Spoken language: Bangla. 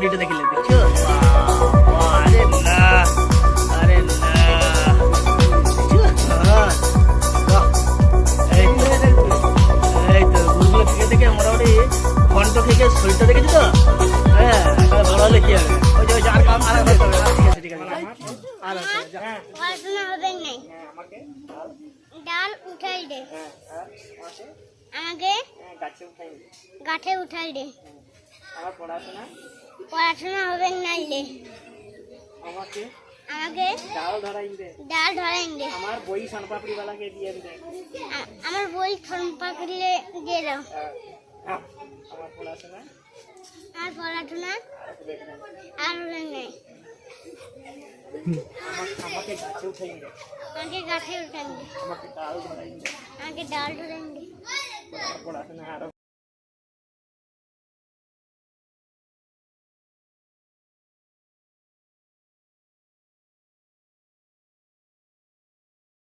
বডিটা দেখলে দেখছ? আরে না আরে না। হ্যাঁ, এই তো গুলগুলো থেকে থেকে মোটামুটি ঘন্ট থেকে শরীরটা দেখেছি তো? এবার হলে কি হবে? ওই যে ওই যে আর কাম আর হতে হবে ঠিক আছে ঠিক আছে। আর হতে হবে, যা। পড়াশোনা হবে নাই। হ্যাঁ, আমাকে ডাল উঠাই দে। হ্যাঁ আমাকে আমাকে হ্যাঁ, গাছে উঠাই দে। আমার পড়াশোনা? পড়াশোনা হবে নাই রে আমাকে? আমাকে ডাল ধরাই দে। ডাল ধরাই দে। আমার বই সানপাপড়িওয়ালাকে দিয়ে দে। আমার বই পাকড়িলে দিয়ে দাও। হ্যাঁ, হ্যাঁ, আমার পড়াশোনা? আর পড়াশোনা আর হবে নাই। আমাকে গাছে উঠাই দে। আমাকে গাঠে উঠাই দে। আমাকে ডাল ধরাই দে। আমাকে ডাল ধরাই দে। পড়াশোনা আরও